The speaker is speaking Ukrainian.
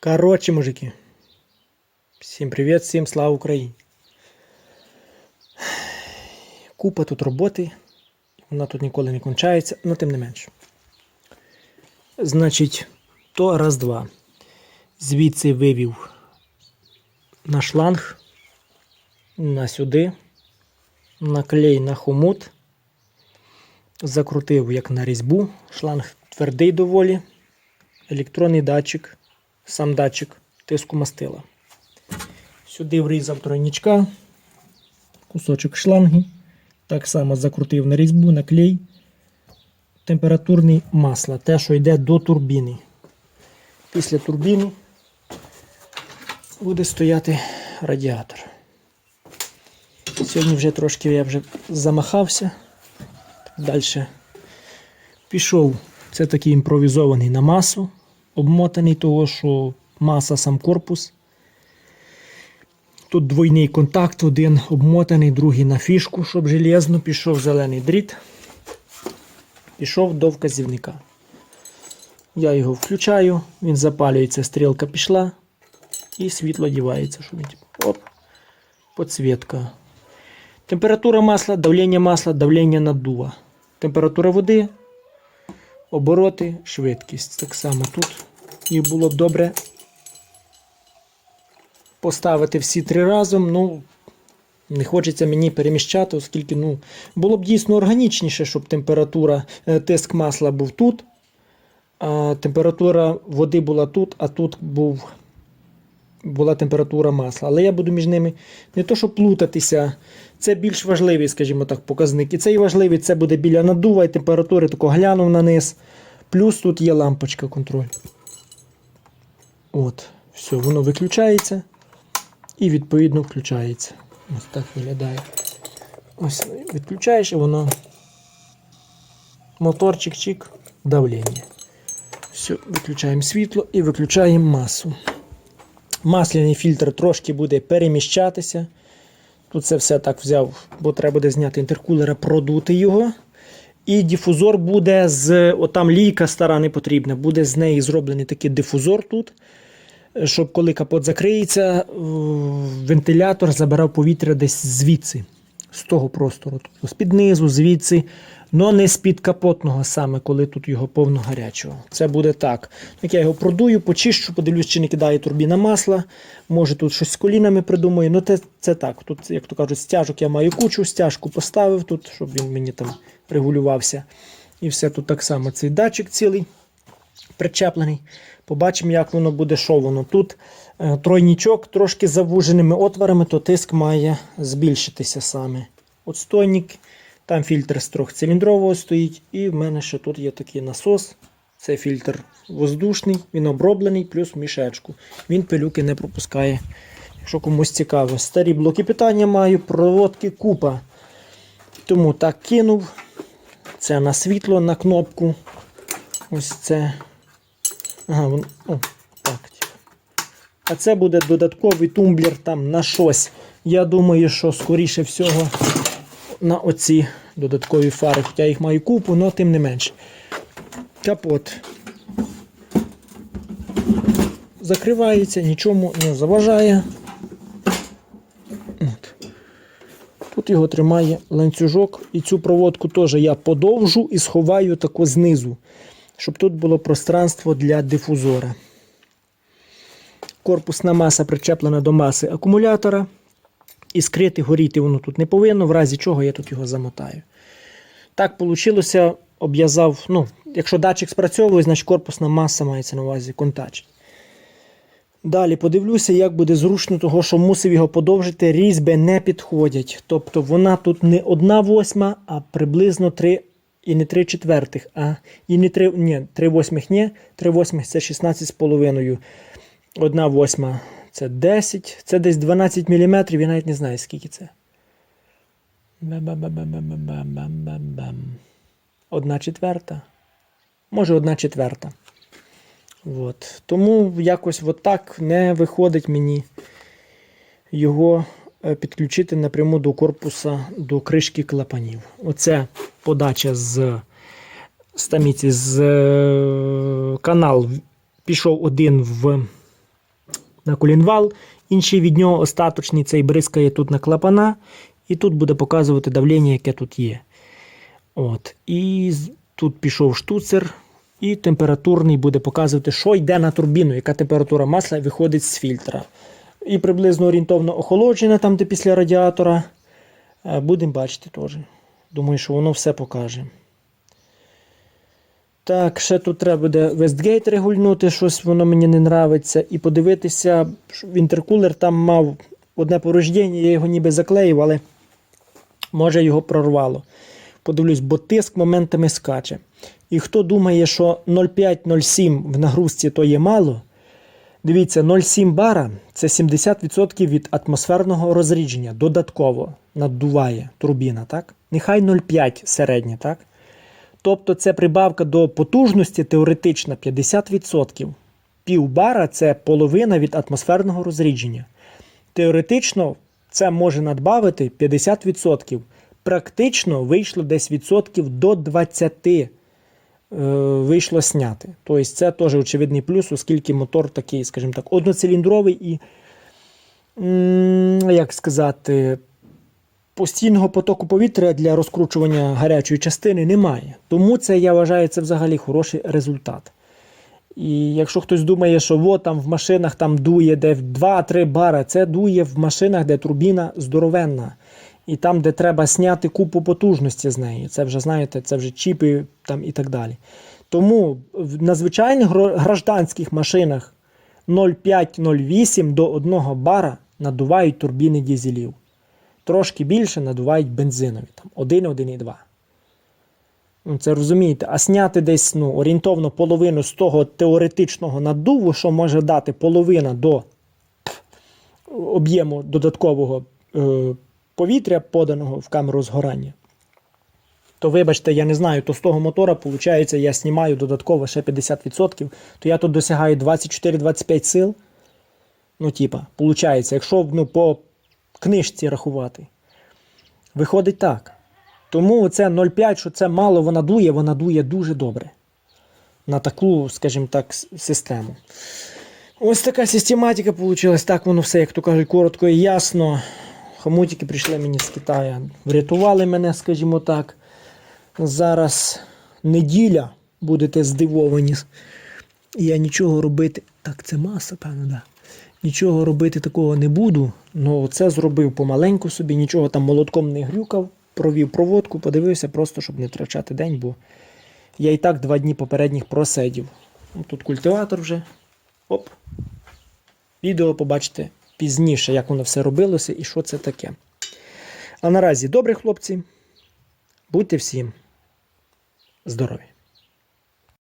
Короче, мужики. Всім привіт, всім слава Україні. Купа тут роботи. Вона тут ніколи не кончається, але тим не менше. Значить, то раз-два. Звідси вивів на шланг, на сюди, на клей на хомут. Закрутив як на різьбу. Шланг твердий доволі. Електронний датчик, сам датчик тиску мастила. Сюди врізав тройничка, кусочок шланги. Так само закрутив на різьбу, на клей. Температурний масло, те, що йде до турбіни. Після турбіни буде стояти радіатор. Сьогодні вже трошки я вже замахався. Далі пішов. Це такий імпровізований на масу, обмотаний того, що маса сам корпус. Тут двойний контакт, один обмотаний, другий на фішку, щоб железно. Пішов зелений дріт. Пішов до вказівника. Я його включаю, він запалюється, стрілка пішла, і світло дівається. Щоб він, типу, оп, подсвітка. Температура масла, давлення масла, давлення наддува. Температура води, обороти, швидкість. Так само тут. І було б добре поставити всі три разом. Ну, не хочеться мені переміщати, оскільки ну, було б дійсно органічніше, щоб температура, е, тиск масла був тут, а температура води була тут, а тут був, була температура масла. Але я буду між ними не то, щоб плутатися. Це більш важливий, скажімо так, показник. І цей важливий це буде біля надува і температури, тако глянув на низ. Плюс тут є лампочка контроль. От, все, воно виключається і відповідно включається. Ось так виглядає. Ось відключаєш і воно. Моторчик чик давлення. Все, виключаємо світло і виключаємо масу. Масляний фільтр трошки буде переміщатися. Тут це все так взяв, бо треба буде зняти інтеркулера, продути його. І дифузор буде з. Отам лійка стара не потрібна, буде з неї зроблений такий дифузор тут. Щоб коли капот закриється, вентилятор забирав повітря десь звідси, з того простору. Тобто з-під низу, звідси, але не з-під капотного саме, коли тут його повно гарячого. Це буде так. Як я його продую, почищу, подивлюсь, чи не кидає турбіна масла. Може тут щось з колінами придумаю. Ну це, це так. Тут, як то кажуть, стяжок я маю кучу, стяжку поставив тут, щоб він мені там регулювався. І все тут так само. Цей датчик цілий причеплений. Побачимо, як воно буде, що воно. Тут е, тройнічок трошки завуженими отворами, то тиск має збільшитися саме. Отстойник, там фільтр з трьохциліндрового стоїть. І в мене ще тут є такий насос. Це фільтр воздушний, він оброблений, плюс мішечку. Він пилюки не пропускає. Якщо комусь цікаво, старі блоки питання маю, проводки купа. Тому так кинув. Це на світло, на кнопку. Ось це. Ага, вон, о, так. А це буде додатковий тумблер там на щось. Я думаю, що скоріше всього на оці додаткові фари. Хоча я їх маю купу, але тим не менше. Капот. Закривається, нічому не заважає. От. Тут його тримає ланцюжок, і цю проводку теж я подовжу і сховаю тако знизу щоб тут було пространство для дифузора. Корпусна маса причеплена до маси акумулятора. І скрити горіти воно тут не повинно, в разі чого я тут його замотаю. Так вийшло, обв'язав. ну, Якщо датчик спрацьовує, значить корпусна маса мається на увазі контач. Далі подивлюся, як буде зручно, того, що мусив його подовжити, різьби не підходять. Тобто вона тут не 1 восьма, а приблизно 3 і не 3 четвертих, а і не 3, ні, 3 восьмих ні, 3 восьмих це 16 з половиною. 1 восьма це 10, це десь 12 мм, я навіть не знаю, скільки це. Одна четверта. Може, одна четверта. От. Тому якось отак не виходить мені його е, підключити напряму до корпуса, до кришки клапанів. Оце подача з стаміці з е, канал пішов один в на колінвал, інший від нього остаточний цей бризкає тут на клапана, і тут буде показувати давлення, яке тут є. От. І тут пішов штуцер, і температурний буде показувати, що йде на турбіну, яка температура масла виходить з фільтра. І приблизно орієнтовно охолодження, там, де після радіатора. Е, Будемо бачити теж. Думаю, що воно все покаже. Так, ще тут треба буде Westgate регульнути, щось воно мені не нравиться. І подивитися, інтеркулер там мав одне порождення, я його ніби заклеїв, але може його прорвало. Подивлюсь, бо тиск моментами скаче. І хто думає, що 0,5-0,7 в нагрузці то є мало, дивіться, 0,7 бара це 70% від атмосферного розрідження. Додатково наддуває турбіна, так? Нехай 0,5 середнє, так? Тобто це прибавка до потужності теоретична 50%. Пів бара це половина від атмосферного розрідження. Теоретично це може надбавити 50%. Практично вийшло десь відсотків до 20 е, вийшло сняти. Тобто це теж очевидний плюс, оскільки мотор такий, скажімо так, одноциліндровий і, як сказати, постійного потоку повітря для розкручування гарячої частини немає. Тому це, я вважаю, це взагалі хороший результат. І якщо хтось думає, що во, там в машинах там дує, де в 2-3 бара, це дує в машинах, де турбіна здоровенна. І там, де треба зняти купу потужності з неї. Це вже, знаєте, це вже чіпи там і так далі. Тому на звичайних гражданських машинах 0,5-0,8 до 1 бара надувають турбіни дізелів. Трошки більше надувають бензинові, там 1-1,2. Ну, Це розумієте, а сняти десь ну, орієнтовно половину з того теоретичного наддуву, що може дати половина до об'єму додаткового е, повітря, поданого в камеру згорання. То вибачте, я не знаю, то з того мотора, виходить, я знімаю додатково ще 50%, то я тут досягаю 24-25 сил. Ну, типа, виходить, якщо ну, по книжці рахувати, виходить так. Тому це 0,5, що це мало, вона дує, вона дує дуже добре. На таку, скажімо так, систему. Ось така систематика вийшла. Так воно все, як то кажуть, коротко і ясно. Хомутики прийшли мені з Китаю. Врятували мене, скажімо так. Зараз неділя, будете здивовані. Я нічого робити. Так, це маса, певно, да. Нічого робити такого не буду. Ну, це зробив помаленьку собі, нічого там молотком не грюкав, провів проводку, подивився, просто щоб не втрачати день, бо я і так два дні попередніх просидів. Ну, Тут культиватор вже. Оп. Відео побачите пізніше, як воно все робилося і що це таке. А наразі добре, хлопці. Будьте всім здорові!